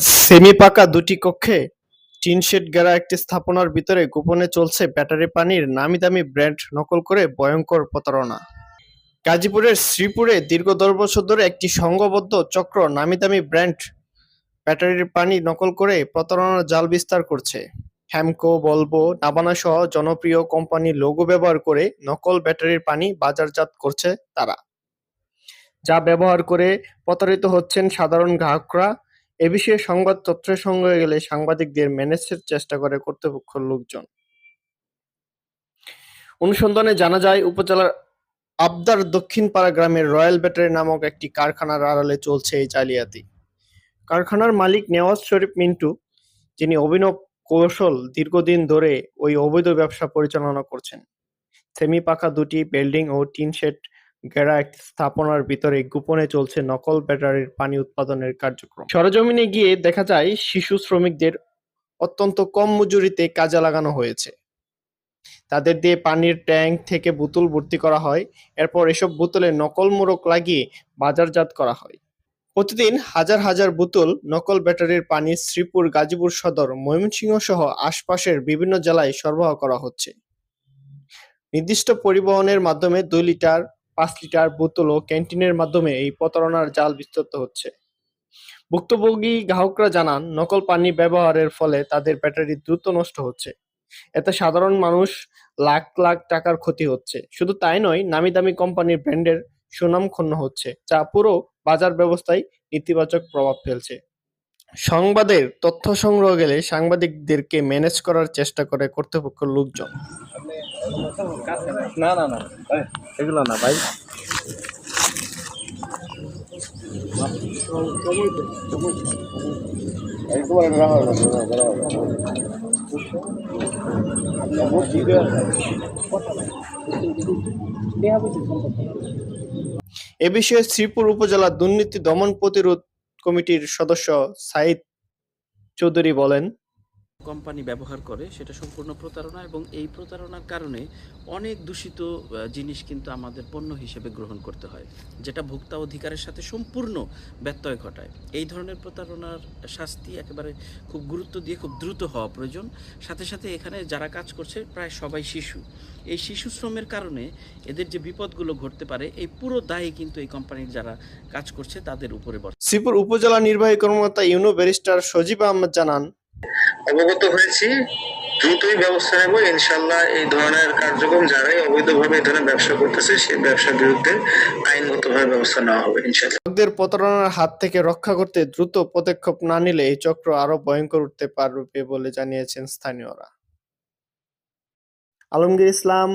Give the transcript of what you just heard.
Semi পাকা দুটি কক্ষে টিন শেড ঘেরা একটি স্থাপনার ভিতরে গোপনে চলছে ব্যাটারি পানির নামি দামি ব্র্যান্ড নকল করে ভয়ঙ্কর প্রতারণা। গাজীপুরের শ্রীপুরে দীর্ঘ দশ বছর ধরে একটি সংঘবদ্ধ চক্র নামি দামি ব্র্যান্ড ব্যাটারির পানি নকল করে প্রতারণার জাল বিস্তার করছে। হ্যামকো, বলব, নাবানা সহ জনপ্রিয় কোম্পানির লোগো ব্যবহার করে নকল ব্যাটারির পানি বাজারজাত করছে তারা। যা ব্যবহার করে প্রতারিত হচ্ছেন সাধারণ গ্রাহকরা এ বিষয়ে সংবাদ তথ্যের সঙ্গে গেলে সাংবাদিকদের ম্যানেজের চেষ্টা করে কর্তৃপক্ষের লোকজন। অনুসন্ধানে জানা যায়, উপজেলার আবদার দক্ষিণপাড়া গ্রামের রয়্যাল ব্যাটারি নামক একটি কারখানার আড়ালে চলছে এই জালিয়াতি। কারখানার মালিক নেওয়াজ শরীফ মিন্টু, যিনি অভিনব কৌশল দীর্ঘদিন ধরে ওই অবৈধ ব্যবসা পরিচালনা করছেন। সেমি পাকা দুটি, বিল্ডিং ও টিন শেড একটি স্থাপনার ভিতরে গোপনে চলছে নকল ব্যাটারির পানি উৎপাদনের কার্যক্রম। সরজমিনে গিয়ে দেখা যায়, শিশু শ্রমিকদের অত্যন্ত কম মজুরিতে কাজে লাগানো হয়েছে। তাদের দিয়ে পানির ট্যাঙ্ক থেকে বোতল ভর্তি করা হয়, এরপর এসব বোতলে নকল মোড়ক লাগিয়ে বাজারজাত করা হয়। প্রতিদিন হাজার হাজার বোতল নকল ব্যাটারির পানি শ্রীপুর, গাজীপুর সদর, ময়মনসিংহ সহ আশপাশের বিভিন্ন জেলায় সরবরাহ করা হচ্ছে। নির্দিষ্ট পরিবহনের মাধ্যমে দুই লিটার পাঁচ লিটার বোতল ও ক্যান্টিনের মাধ্যমে এই প্রতারণার জাল বিস্তৃত হচ্ছে। ভুক্তভোগী গ্রাহকরা জানান, নকল পানি ব্যবহারের ফলে তাদের ব্যাটারি দ্রুত নষ্ট হচ্ছে। এতে সাধারণ মানুষ লাখ লাখ টাকার ক্ষতি হচ্ছে। শুধু তাই নয় নামি দামি কোম্পানির ব্র্যান্ডের সুনাম ক্ষুণ্ণ হচ্ছে, যা পুরো বাজার ব্যবস্থায় নেতিবাচক প্রভাব ফেলছে। সংবাদের তথ্য সংগ্রহ গেলে সাংবাদিকদেরকে ম্যানেজ করার চেষ্টা করে কর্তৃপক্ষ লোকজন। না না না। এগুলো না ভাই। এ বিষয়ে শ্রীপুর উপজেলা দুর্নীতি দমন প্রতিরোধ কমিটির সদস্য সাইদ চৌধুরী বলেন কোম্পানি ব্যবহার করে, সেটা সম্পূর্ণ প্রতারণা এবং এই প্রতারণার কারণে অনেক দূষিত জিনিস কিন্তু আমাদের পণ্য হিসেবে গ্রহণ করতে হয়, যেটা ভোক্তা অধিকারের সাথে সম্পূর্ণ ব্যত্যয় ঘটায়। এই ধরনের প্রতারণার শাস্তি একেবারে খুব গুরুত্ব দিয়ে খুব দ্রুত হওয়া প্রয়োজন। সাথে সাথে এখানে যারা কাজ করছে, প্রায় সবাই শিশু। এই শিশু শ্রমের কারণে এদের যে বিপদগুলো ঘটতে পারে, এই পুরো দায় কিন্তু এই কোম্পানির যারা কাজ করছে, তাদের উপরে শ্রীপুর উপজেলা নির্বাহী কর্মকর্তা ইউনো ব্যারিস্টার সজীব আহমদ জানান অবগত হয়েছি। দ্রুতই ব্যবস্থা নেব। ইনশাল্লাহ এই ধরনের কার্যক্রম যারাই অবৈধভাবে এই ধরনের ব্যবসা করতেছে, সেই ব্যবসার বিরুদ্ধে আইনগতভাবে ব্যবস্থা নেওয়া হবে ইনশাল্লাহ প্রতারণার হাত থেকে রক্ষা করতে দ্রুত পদক্ষেপ না নিলে এই চক্র আরও ভয়ঙ্কর উঠতে পারবে বলে জানিয়েছেন স্থানীয়রা। আলমগীর ইসলাম